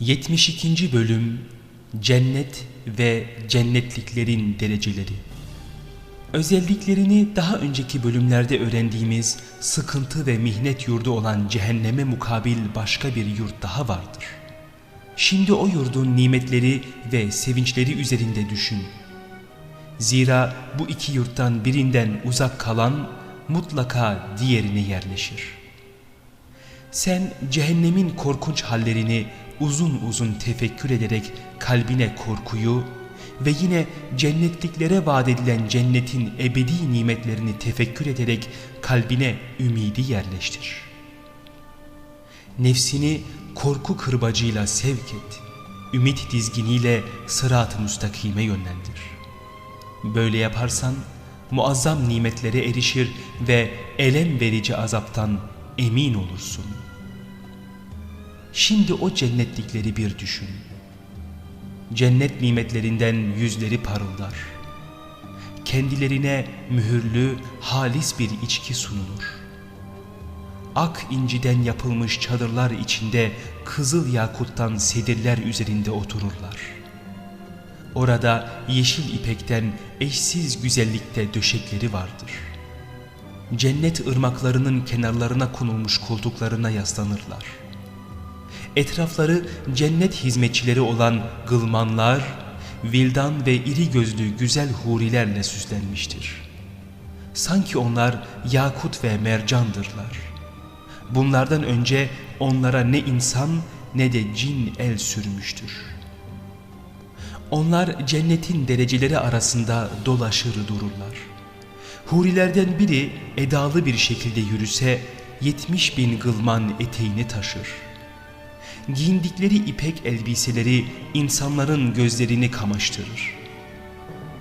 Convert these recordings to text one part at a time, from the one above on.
72. Bölüm Cennet ve Cennetliklerin Dereceleri Özelliklerini daha önceki bölümlerde öğrendiğimiz sıkıntı ve mihnet yurdu olan cehenneme mukabil başka bir yurt daha vardır. Şimdi o yurdun nimetleri ve sevinçleri üzerinde düşün. Zira bu iki yurttan birinden uzak kalan mutlaka diğerine yerleşir. Sen cehennemin korkunç hallerini uzun uzun tefekkür ederek kalbine korkuyu ve yine cennetliklere vaat edilen cennetin ebedi nimetlerini tefekkür ederek kalbine ümidi yerleştir. Nefsini korku kırbacıyla sevk et, ümit dizginiyle sırat-ı müstakime yönlendir. Böyle yaparsan muazzam nimetlere erişir ve elem verici azaptan emin olursun.'' Şimdi o cennetlikleri bir düşün. Cennet nimetlerinden yüzleri parıldar. Kendilerine mühürlü, halis bir içki sunulur. Ak inciden yapılmış çadırlar içinde kızıl yakuttan sedirler üzerinde otururlar. Orada yeşil ipekten eşsiz güzellikte döşekleri vardır. Cennet ırmaklarının kenarlarına konulmuş koltuklarına yaslanırlar.'' Etrafları cennet hizmetçileri olan gılmanlar, vildan ve iri gözlü güzel hurilerle süslenmiştir. Sanki onlar yakut ve mercandırlar. Bunlardan önce onlara ne insan ne de cin el sürmüştür. Onlar cennetin dereceleri arasında dolaşır dururlar. Hurilerden biri edalı bir şekilde yürüse yetmiş bin gılman eteğini taşır.'' Giyindikleri ipek elbiseleri insanların gözlerini kamaştırır.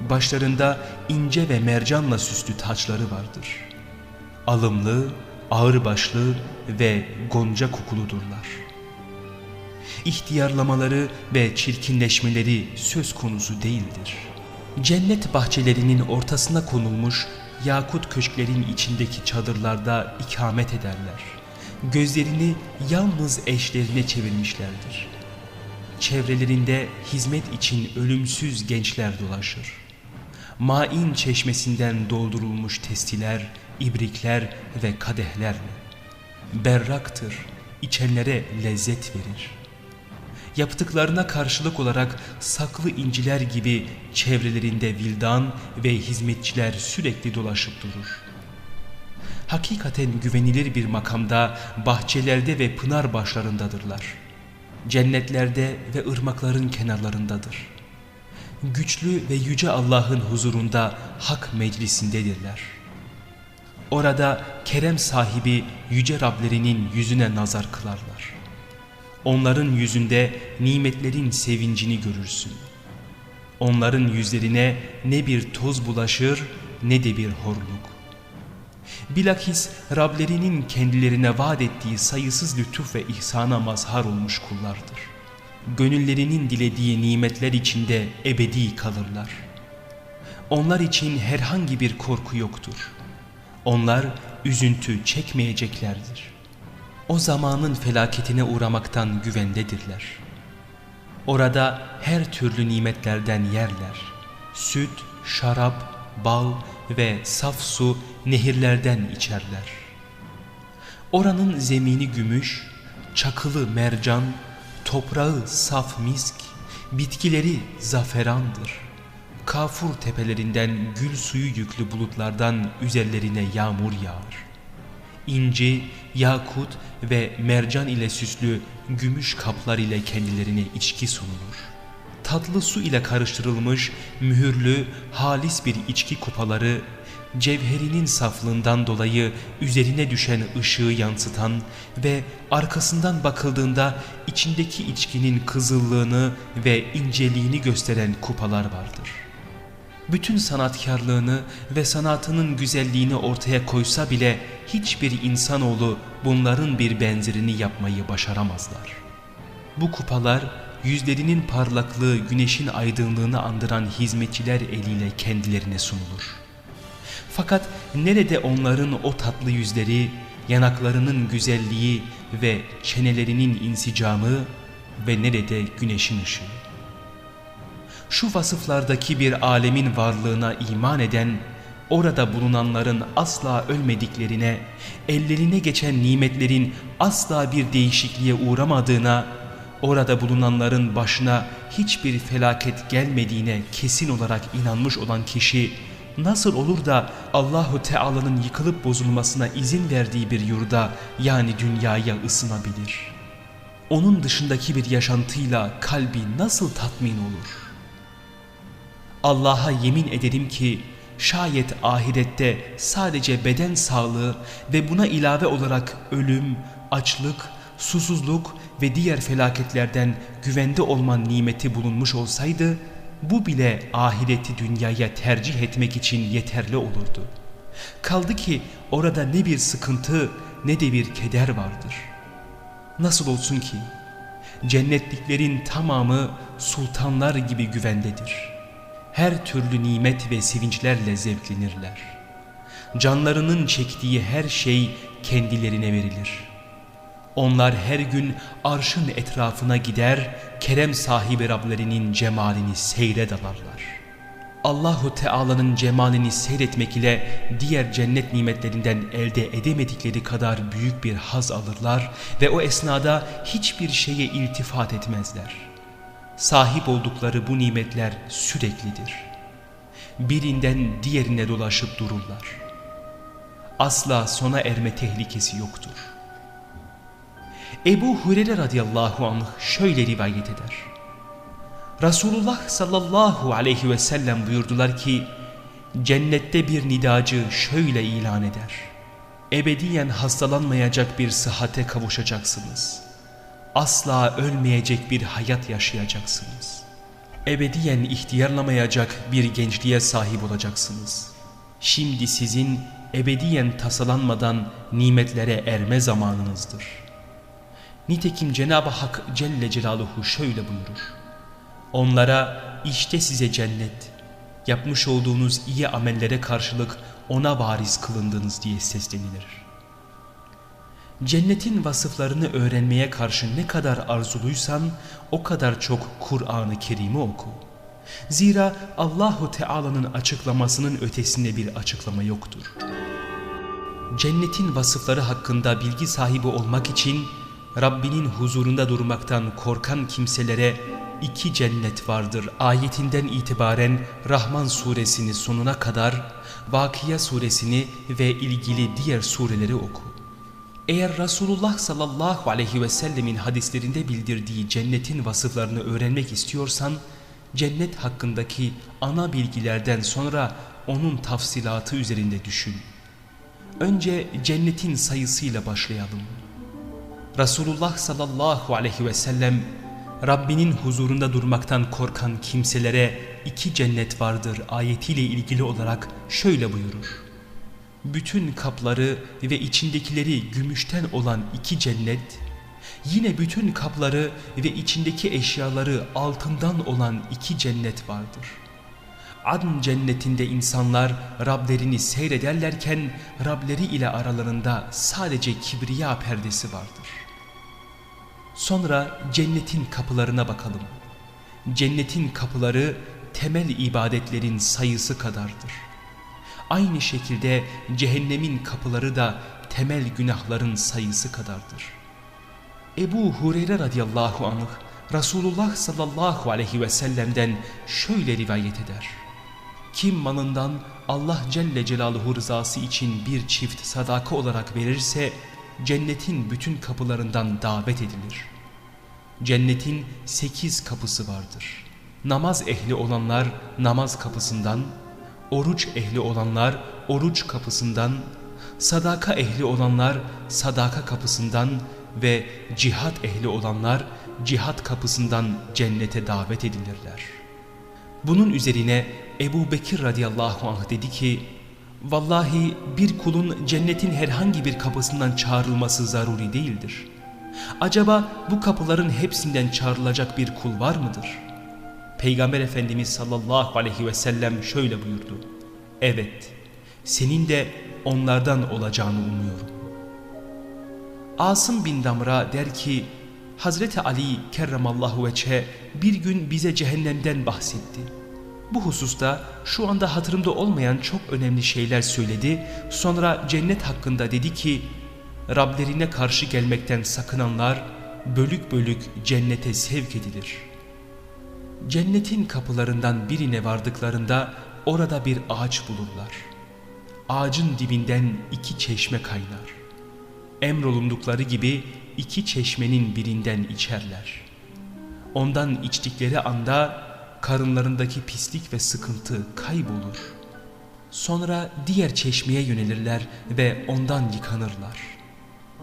Başlarında ince ve mercanla süslü taçları vardır. Alımlı, ağırbaşlı ve gonca kokuludurlar. İhtiyarlamaları ve çirkinleşmeleri söz konusu değildir. Cennet bahçelerinin ortasına konulmuş yakut köşklerin içindeki çadırlarda ikamet ederler gözlerini yalnız eşlerine çevirmişlerdir. Çevrelerinde hizmet için ölümsüz gençler dolaşır. Main çeşmesinden doldurulmuş testiler, ibrikler ve kadehlerle. Berraktır, içenlere lezzet verir. Yaptıklarına karşılık olarak saklı inciler gibi çevrelerinde vildan ve hizmetçiler sürekli dolaşıp durur hakikaten güvenilir bir makamda bahçelerde ve pınar başlarındadırlar. Cennetlerde ve ırmakların kenarlarındadır. Güçlü ve yüce Allah'ın huzurunda hak meclisindedirler. Orada kerem sahibi yüce Rablerinin yüzüne nazar kılarlar. Onların yüzünde nimetlerin sevincini görürsün. Onların yüzlerine ne bir toz bulaşır ne de bir horluk. Bilakis Rablerinin kendilerine vaat ettiği sayısız lütuf ve ihsana mazhar olmuş kullardır. Gönüllerinin dilediği nimetler içinde ebedi kalırlar. Onlar için herhangi bir korku yoktur. Onlar üzüntü çekmeyeceklerdir. O zamanın felaketine uğramaktan güvendedirler. Orada her türlü nimetlerden yerler. Süt, şarap, bal ve saf su nehirlerden içerler. Oranın zemini gümüş, çakılı mercan, toprağı saf misk, bitkileri zaferandır. Kafur tepelerinden gül suyu yüklü bulutlardan üzerlerine yağmur yağar. İnci, yakut ve mercan ile süslü gümüş kaplar ile kendilerine içki sunulur tatlı su ile karıştırılmış mühürlü halis bir içki kupaları cevherinin saflığından dolayı üzerine düşen ışığı yansıtan ve arkasından bakıldığında içindeki içkinin kızıllığını ve inceliğini gösteren kupalar vardır. Bütün sanatkarlığını ve sanatının güzelliğini ortaya koysa bile hiçbir insanoğlu bunların bir benzerini yapmayı başaramazlar. Bu kupalar yüzlerinin parlaklığı güneşin aydınlığını andıran hizmetçiler eliyle kendilerine sunulur. Fakat nerede onların o tatlı yüzleri, yanaklarının güzelliği ve çenelerinin insicamı, ve nerede güneşin ışığı. Şu vasıflardaki bir alemin varlığına iman eden, orada bulunanların asla ölmediklerine, ellerine geçen nimetlerin asla bir değişikliğe uğramadığına, orada bulunanların başına hiçbir felaket gelmediğine kesin olarak inanmış olan kişi, nasıl olur da Allahu Teala'nın yıkılıp bozulmasına izin verdiği bir yurda yani dünyaya ısınabilir? Onun dışındaki bir yaşantıyla kalbi nasıl tatmin olur? Allah'a yemin ederim ki şayet ahirette sadece beden sağlığı ve buna ilave olarak ölüm, açlık, susuzluk ve diğer felaketlerden güvende olman nimeti bulunmuş olsaydı bu bile ahireti dünyaya tercih etmek için yeterli olurdu. Kaldı ki orada ne bir sıkıntı ne de bir keder vardır. Nasıl olsun ki cennetliklerin tamamı sultanlar gibi güvendedir. Her türlü nimet ve sevinçlerle zevklenirler. Canlarının çektiği her şey kendilerine verilir.'' Onlar her gün arşın etrafına gider, kerem sahibi Rablerinin cemalini seyre dalarlar. Allahu Teala'nın cemalini seyretmek ile diğer cennet nimetlerinden elde edemedikleri kadar büyük bir haz alırlar ve o esnada hiçbir şeye iltifat etmezler. Sahip oldukları bu nimetler süreklidir. Birinden diğerine dolaşıp dururlar. Asla sona erme tehlikesi yoktur.'' Ebu Hureyre radıyallahu anh şöyle rivayet eder. Resulullah sallallahu aleyhi ve sellem buyurdular ki cennette bir nidacı şöyle ilan eder. Ebediyen hastalanmayacak bir sıhhate kavuşacaksınız. Asla ölmeyecek bir hayat yaşayacaksınız. Ebediyen ihtiyarlamayacak bir gençliğe sahip olacaksınız. Şimdi sizin ebediyen tasalanmadan nimetlere erme zamanınızdır.'' Nitekim Cenab-ı Hak Celle Celaluhu şöyle buyurur. Onlara işte size cennet, yapmış olduğunuz iyi amellere karşılık ona variz kılındınız diye seslenilir. Cennetin vasıflarını öğrenmeye karşı ne kadar arzuluysan o kadar çok Kur'an-ı Kerim'i oku. Zira Allahu Teala'nın açıklamasının ötesinde bir açıklama yoktur. Cennetin vasıfları hakkında bilgi sahibi olmak için Rabbinin huzurunda durmaktan korkan kimselere iki cennet vardır ayetinden itibaren Rahman suresini sonuna kadar Vakia suresini ve ilgili diğer sureleri oku. Eğer Resulullah sallallahu aleyhi ve sellemin hadislerinde bildirdiği cennetin vasıflarını öğrenmek istiyorsan cennet hakkındaki ana bilgilerden sonra onun tafsilatı üzerinde düşün. Önce cennetin sayısıyla başlayalım. Resulullah sallallahu aleyhi ve sellem Rabbinin huzurunda durmaktan korkan kimselere iki cennet vardır ayetiyle ilgili olarak şöyle buyurur. Bütün kapları ve içindekileri gümüşten olan iki cennet, yine bütün kapları ve içindeki eşyaları altından olan iki cennet vardır. Adn cennetinde insanlar Rablerini seyrederlerken Rableri ile aralarında sadece kibriya perdesi vardır.'' Sonra cennetin kapılarına bakalım. Cennetin kapıları temel ibadetlerin sayısı kadardır. Aynı şekilde cehennemin kapıları da temel günahların sayısı kadardır. Ebu Hureyre radıyallahu anh Resulullah sallallahu aleyhi ve sellem'den şöyle rivayet eder. Kim malından Allah Celle Celaluhu rızası için bir çift sadaka olarak verirse cennetin bütün kapılarından davet edilir. Cennetin sekiz kapısı vardır. Namaz ehli olanlar namaz kapısından, oruç ehli olanlar oruç kapısından, sadaka ehli olanlar sadaka kapısından ve cihat ehli olanlar cihat kapısından cennete davet edilirler. Bunun üzerine Ebu Bekir radıyallahu anh dedi ki, Vallahi bir kulun cennetin herhangi bir kapısından çağrılması zaruri değildir. Acaba bu kapıların hepsinden çağrılacak bir kul var mıdır? Peygamber Efendimiz sallallahu aleyhi ve sellem şöyle buyurdu. Evet, senin de onlardan olacağını umuyorum. Asım bin Damra der ki, Hazreti Ali kerramallahu veçhe bir gün bize cehennemden bahsetti. Bu hususta şu anda hatırımda olmayan çok önemli şeyler söyledi. Sonra cennet hakkında dedi ki Rablerine karşı gelmekten sakınanlar bölük bölük cennete sevk edilir. Cennetin kapılarından birine vardıklarında orada bir ağaç bulurlar. Ağacın dibinden iki çeşme kaynar. Emrolundukları gibi iki çeşmenin birinden içerler. Ondan içtikleri anda karınlarındaki pislik ve sıkıntı kaybolur. Sonra diğer çeşmeye yönelirler ve ondan yıkanırlar.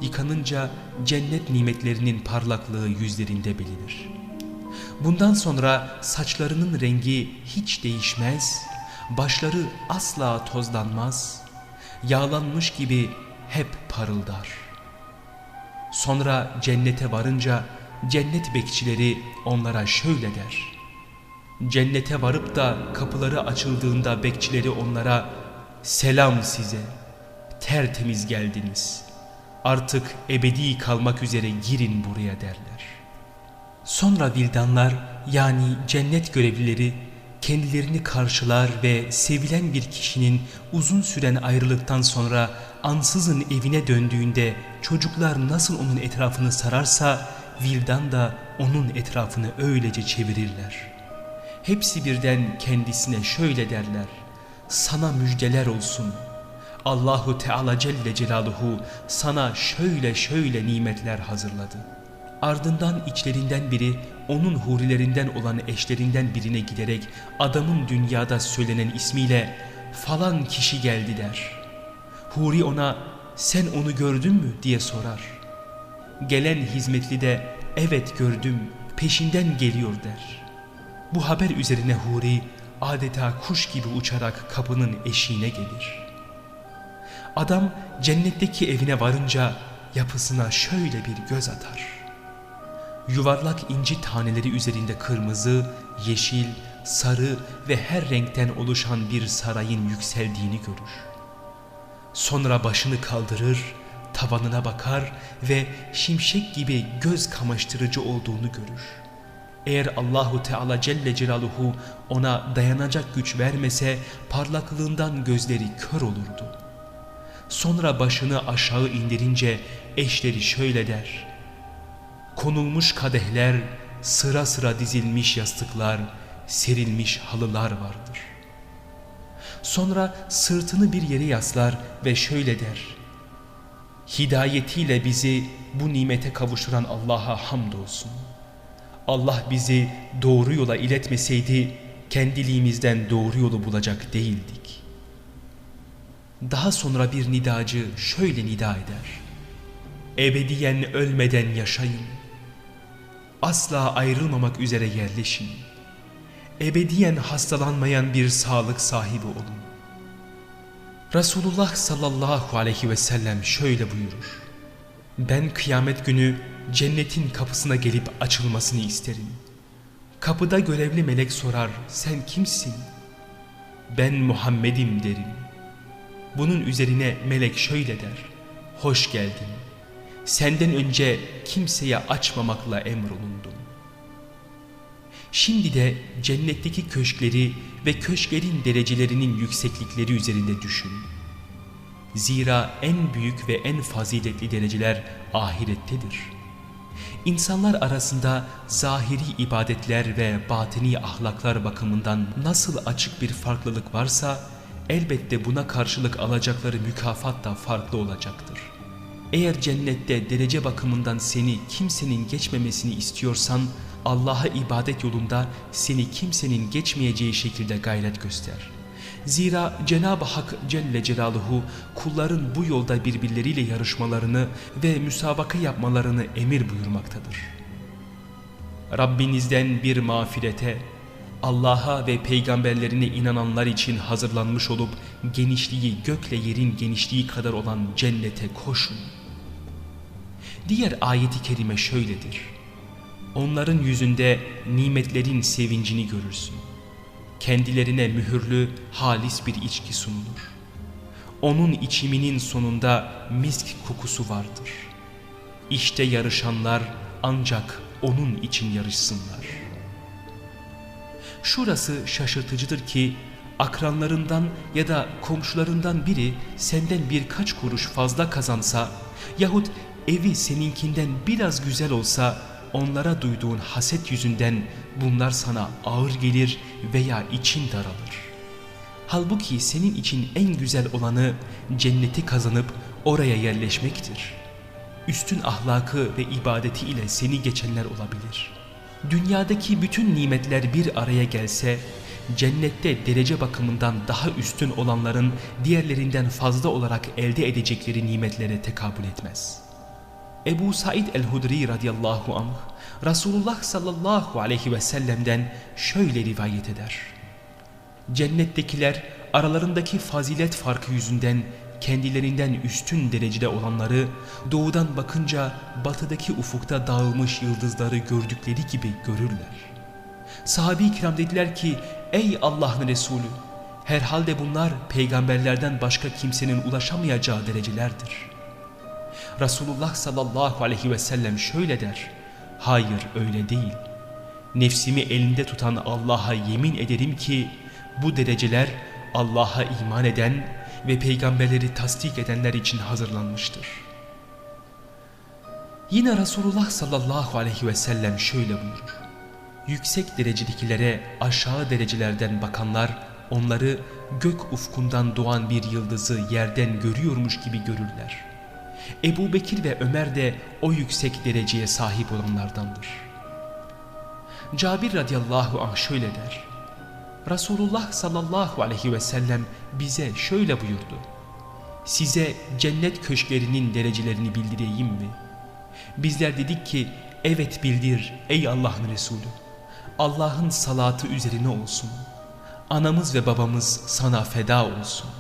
Yıkanınca cennet nimetlerinin parlaklığı yüzlerinde bilinir. Bundan sonra saçlarının rengi hiç değişmez, başları asla tozlanmaz, yağlanmış gibi hep parıldar. Sonra cennete varınca cennet bekçileri onlara şöyle der. Cennete varıp da kapıları açıldığında bekçileri onlara selam size, tertemiz geldiniz. Artık ebedi kalmak üzere girin buraya derler. Sonra vildanlar yani cennet görevlileri kendilerini karşılar ve sevilen bir kişinin uzun süren ayrılıktan sonra ansızın evine döndüğünde çocuklar nasıl onun etrafını sararsa vildan da onun etrafını öylece çevirirler.'' Hepsi birden kendisine şöyle derler. Sana müjdeler olsun. Allahu Teala Celle Celaluhu sana şöyle şöyle nimetler hazırladı. Ardından içlerinden biri onun hurilerinden olan eşlerinden birine giderek adamın dünyada söylenen ismiyle falan kişi geldi der. Huri ona sen onu gördün mü diye sorar. Gelen hizmetli de evet gördüm peşinden geliyor der.'' Bu haber üzerine Huri adeta kuş gibi uçarak kapının eşiğine gelir. Adam cennetteki evine varınca yapısına şöyle bir göz atar. Yuvarlak inci taneleri üzerinde kırmızı, yeşil, sarı ve her renkten oluşan bir sarayın yükseldiğini görür. Sonra başını kaldırır, tavanına bakar ve şimşek gibi göz kamaştırıcı olduğunu görür. Eğer Allahu Teala Celle Celaluhu ona dayanacak güç vermese parlaklığından gözleri kör olurdu. Sonra başını aşağı indirince eşleri şöyle der. Konulmuş kadehler, sıra sıra dizilmiş yastıklar, serilmiş halılar vardır. Sonra sırtını bir yere yaslar ve şöyle der. Hidayetiyle bizi bu nimete kavuşturan Allah'a hamdolsun.'' Allah bizi doğru yola iletmeseydi kendiliğimizden doğru yolu bulacak değildik. Daha sonra bir nidacı şöyle nida eder. Ebediyen ölmeden yaşayın. Asla ayrılmamak üzere yerleşin. Ebediyen hastalanmayan bir sağlık sahibi olun. Resulullah sallallahu aleyhi ve sellem şöyle buyurur. Ben kıyamet günü cennetin kapısına gelip açılmasını isterim. Kapıda görevli melek sorar, sen kimsin? Ben Muhammed'im derim. Bunun üzerine melek şöyle der, hoş geldin. Senden önce kimseye açmamakla emrolundum. Şimdi de cennetteki köşkleri ve köşklerin derecelerinin yükseklikleri üzerinde düşün. Zira en büyük ve en faziletli dereceler ahirettedir.'' İnsanlar arasında zahiri ibadetler ve batini ahlaklar bakımından nasıl açık bir farklılık varsa elbette buna karşılık alacakları mükafat da farklı olacaktır. Eğer cennette derece bakımından seni kimsenin geçmemesini istiyorsan Allah'a ibadet yolunda seni kimsenin geçmeyeceği şekilde gayret göster. Zira Cenab-ı Hak Celle Celaluhu kulların bu yolda birbirleriyle yarışmalarını ve müsabaka yapmalarını emir buyurmaktadır. Rabbinizden bir mağfirete, Allah'a ve peygamberlerine inananlar için hazırlanmış olup genişliği gökle yerin genişliği kadar olan cennete koşun. Diğer ayeti kerime şöyledir. Onların yüzünde nimetlerin sevincini görürsün kendilerine mühürlü halis bir içki sunulur. Onun içiminin sonunda misk kokusu vardır. İşte yarışanlar ancak onun için yarışsınlar. Şurası şaşırtıcıdır ki akranlarından ya da komşularından biri senden birkaç kuruş fazla kazansa yahut evi seninkinden biraz güzel olsa onlara duyduğun haset yüzünden bunlar sana ağır gelir veya için daralır. Halbuki senin için en güzel olanı cenneti kazanıp oraya yerleşmektir. Üstün ahlakı ve ibadeti ile seni geçenler olabilir. Dünyadaki bütün nimetler bir araya gelse, cennette derece bakımından daha üstün olanların diğerlerinden fazla olarak elde edecekleri nimetlere tekabül etmez. Ebu Said el-Hudri radıyallahu anh, Resulullah sallallahu aleyhi ve sellem'den şöyle rivayet eder. Cennettekiler aralarındaki fazilet farkı yüzünden kendilerinden üstün derecede olanları doğudan bakınca batıdaki ufukta dağılmış yıldızları gördükleri gibi görürler. Sahabi kiram dediler ki ey Allah'ın Resulü herhalde bunlar peygamberlerden başka kimsenin ulaşamayacağı derecelerdir. Resulullah sallallahu aleyhi ve sellem şöyle der hayır öyle değil. Nefsimi elinde tutan Allah'a yemin ederim ki bu dereceler Allah'a iman eden ve peygamberleri tasdik edenler için hazırlanmıştır. Yine Resulullah sallallahu aleyhi ve sellem şöyle buyurur. Yüksek derecedekilere aşağı derecelerden bakanlar onları gök ufkundan doğan bir yıldızı yerden görüyormuş gibi görürler. Ebu Bekir ve Ömer de o yüksek dereceye sahip olanlardandır. Cabir radıyallahu anh şöyle der. Resulullah sallallahu aleyhi ve sellem bize şöyle buyurdu. Size cennet köşklerinin derecelerini bildireyim mi? Bizler dedik ki evet bildir ey Allah'ın Resulü. Allah'ın salatı üzerine olsun. Anamız ve babamız sana feda olsun.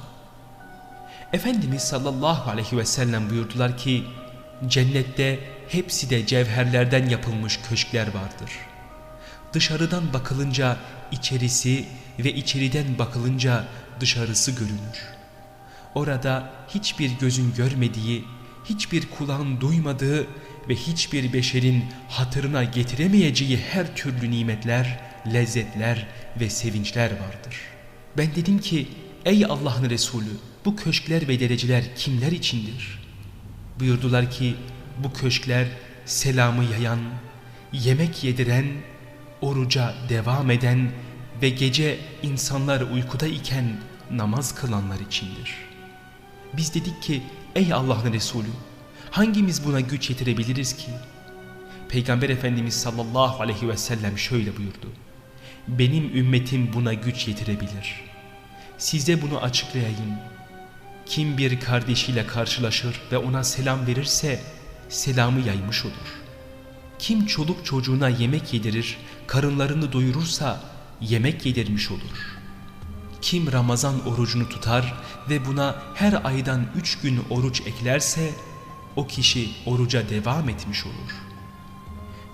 Efendimiz sallallahu aleyhi ve sellem buyurdular ki cennette hepsi de cevherlerden yapılmış köşkler vardır. Dışarıdan bakılınca içerisi ve içeriden bakılınca dışarısı görünür. Orada hiçbir gözün görmediği, hiçbir kulağın duymadığı ve hiçbir beşerin hatırına getiremeyeceği her türlü nimetler, lezzetler ve sevinçler vardır. Ben dedim ki ey Allah'ın Resulü bu köşkler ve dereceler kimler içindir? Buyurdular ki bu köşkler selamı yayan, yemek yediren, oruca devam eden ve gece insanlar uykuda iken namaz kılanlar içindir. Biz dedik ki ey Allah'ın Resulü hangimiz buna güç yetirebiliriz ki? Peygamber Efendimiz sallallahu aleyhi ve sellem şöyle buyurdu. Benim ümmetim buna güç yetirebilir. Size bunu açıklayayım. Kim bir kardeşiyle karşılaşır ve ona selam verirse selamı yaymış olur. Kim çoluk çocuğuna yemek yedirir, karınlarını doyurursa yemek yedirmiş olur. Kim Ramazan orucunu tutar ve buna her aydan üç gün oruç eklerse o kişi oruca devam etmiş olur.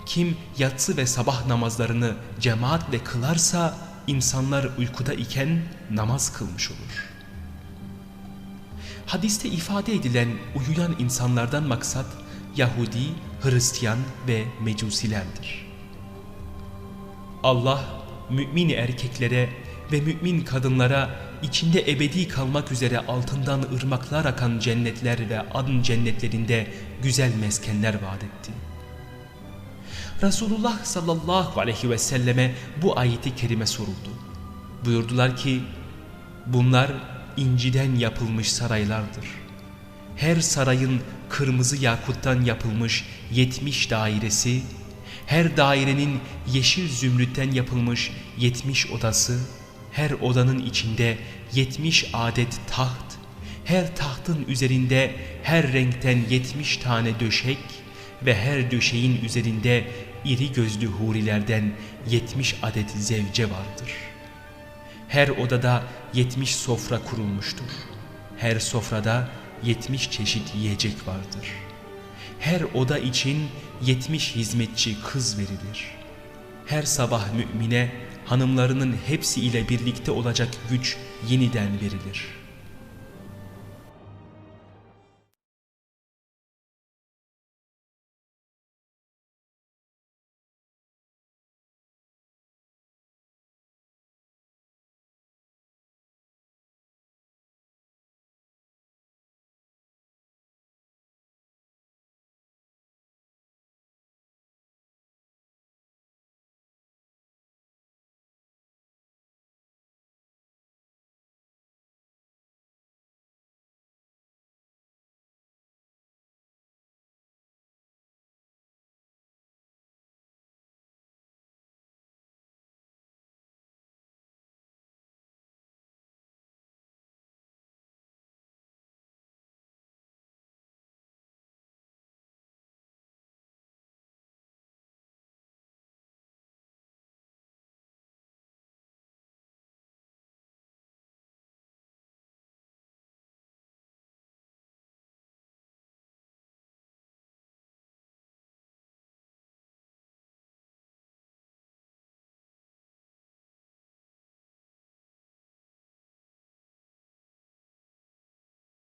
Kim yatsı ve sabah namazlarını cemaatle kılarsa insanlar uykuda iken namaz kılmış olur. Hadiste ifade edilen uyuyan insanlardan maksat Yahudi, Hristiyan ve Mecusilerdir. Allah mümin erkeklere ve mümin kadınlara içinde ebedi kalmak üzere altından ırmaklar akan cennetler ve adın cennetlerinde güzel meskenler vaat etti. Resulullah sallallahu aleyhi ve selleme bu ayeti kerime soruldu. Buyurdular ki bunlar inciden yapılmış saraylardır. Her sarayın kırmızı yakuttan yapılmış yetmiş dairesi, her dairenin yeşil zümrütten yapılmış yetmiş odası, her odanın içinde yetmiş adet taht, her tahtın üzerinde her renkten yetmiş tane döşek ve her döşeğin üzerinde iri gözlü hurilerden yetmiş adet zevce vardır. Her odada yetmiş sofra kurulmuştur. Her sofrada yetmiş çeşit yiyecek vardır. Her oda için yetmiş hizmetçi kız verilir. Her sabah mümine hanımlarının hepsi ile birlikte olacak güç yeniden verilir.''